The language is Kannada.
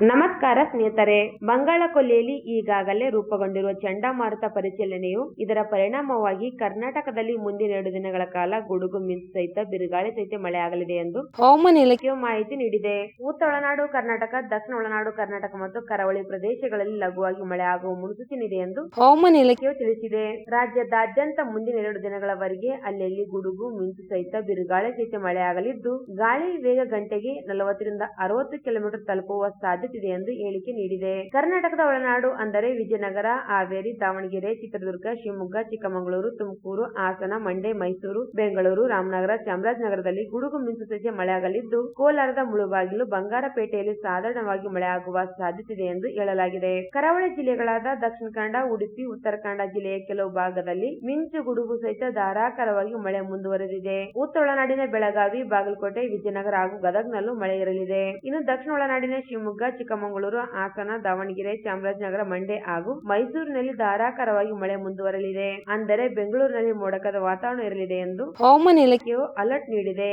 ನಮಸ್ಕಾರ ಸ್ನೇಹಿತರೆ ಬಂಗಾಳಕೊಲ್ಲಿಯಲ್ಲಿ ಈಗಾಗಲೇ ರೂಪುಗೊಂಡಿರುವ ಚಂಡಮಾರುತ ಪರಿಶೀಲನೆಯು ಇದರ ಪರಿಣಾಮವಾಗಿ ಕರ್ನಾಟಕದಲ್ಲಿ ಮುಂದಿನ ಎರಡು ದಿನಗಳ ಕಾಲ ಗುಡುಗು ಮಿಂಚು ಸಹಿತ ಬಿರುಗಾಳಿ ಸಹಿತ ಮಳೆಯಾಗಲಿದೆ ಎಂದು ಹವಾಮಾನ ಇಲಾಖೆಯು ಮಾಹಿತಿ ನೀಡಿದೆ. ಉತ್ತರ ಒಳನಾಡು ಕರ್ನಾಟಕ ದಕ್ಷಿಣ ಒಳನಾಡು ಕರ್ನಾಟಕ ಮತ್ತು ಕರಾವಳಿ ಪ್ರದೇಶಗಳಲ್ಲಿ ಲಘುವಾಗಿ ಮಳೆಯಾಗುವ ಆಗುವ ಮುನ್ಸೂಚನೆ ಇದೆ ಎಂದು ಹವಾಮಾನ ಇಲಾಖೆಯು ತಿಳಿಸಿದೆ. ರಾಜ್ಯದಾದ್ಯಂತ ಮುಂದಿನ ಎರಡು ದಿನಗಳವರೆಗೆ ಅಲ್ಲಲ್ಲಿ ಗುಡುಗು ಮಿಂಚು ಸಹಿತ ಬಿರುಗಾಳಿ ಸಹಿತ ಮಳೆಯಾಗಲಿದ್ದು ಗಾಳಿ ವೇಗ ಗಂಟೆಗೆ ನಲವತ್ತರಿಂದ ಅರವತ್ತು ಕಿಲೋಮೀಟರ್ ತಲುಪುವ ಸಾಧ್ಯತೆ ಇದೆ ಎಂದು ಹೇಳಿಕೆ ನೀಡಿದೆ. ಕರ್ನಾಟಕದ ಒಳನಾಡು ಅಂದರೆ ವಿಜಯನಗರ, ಹಾವೇರಿ, ದಾವಣಗೆರೆ, ಚಿತ್ರದುರ್ಗ, ಶಿವಮೊಗ್ಗ, ಚಿಕ್ಕಮಗಳೂರು, ತುಮಕೂರು, ಹಾಸನ, ಮಂಡ್ಯ, ಮೈಸೂರು, ಬೆಂಗಳೂರು, ರಾಮನಗರ, ಚಾಮರಾಜನಗರದಲ್ಲಿ ಗುಡುಗು ಸಹಿತ ಮಳೆಯಾಗಲಿದ್ದು, ಕೋಲಾರದ ಮುಳುಬಾಗಿಲು ಬಂಗಾರಪೇಟೆಯಲ್ಲಿ ಸಾಧಾರಣವಾಗಿ ಮಳೆಯಾಗುವ ಸಾಧ್ಯತೆ ಎಂದು ಹೇಳಲಾಗಿದೆ. ಕರಾವಳಿ ಜಿಲ್ಲೆಗಳಾದ ದಕ್ಷಿಣ ಕನ್ನಡ, ಉಡುಪಿ, ಉತ್ತರ ಕನ್ನಡ ಜಿಲ್ಲೆಯ ಕೆಲವು ಭಾಗದಲ್ಲಿ ಮಿಂಚು ಗುಡುಗು ಸಹಿತ ಧಾರಾಕಾರವಾಗಿ ಮಳೆ ಮುಂದುವರೆದಿದೆ. ಉತ್ತರ ಒಳನಾಡಿನ ಬೆಳಗಾವಿ, ಬಾಗಲಕೋಟೆ, ವಿಜಯನಗರ ಹಾಗೂ ಗದಗ್ನಲ್ಲೂ ಮಳೆ ಇರಲಿದೆ. ಇನ್ನು ದಕ್ಷಿಣ ಒಳನಾಡಿನ ಶಿವಮೊಗ್ಗ ಚಿಕ್ಕಮಗಳೂರು, ಹಾಸನ, ದಾವಣಗೆರೆ, ಚಾಮರಾಜನಗರ, ಮಂಡ್ಯ ಹಾಗೂ ಮೈಸೂರಿನಲ್ಲಿ ಧಾರಾಕಾರವಾಗಿ ಮಳೆ ಮುಂದುವರಲಿದೆ ಅಂದರೆ ಬೆಂಗಳೂರಿನಲ್ಲಿ ಮೋಡಕದ ವಾತಾವರಣ ಇರಲಿದೆ ಎಂದು ಹವಾಮಾನ ಇಲಾಖೆಯು ಅಲರ್ಟ್ ನೀಡಿದೆ.